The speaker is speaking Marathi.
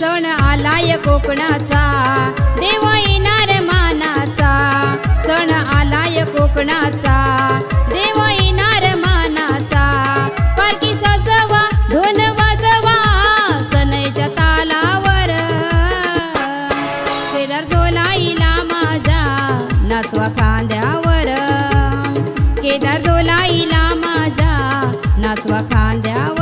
सण आलाय कोकणाचा. देव येणार मानाचा. सण आलाय कोकणाचा. देव येणार मानाचा. पारखी सजवा ढोल वाजवा सनईच्या तालावर. केदार झोलाईला माझा नाचवा खांद्यावर. केदार झोलाईला माझा नाचवा खांद्यावर.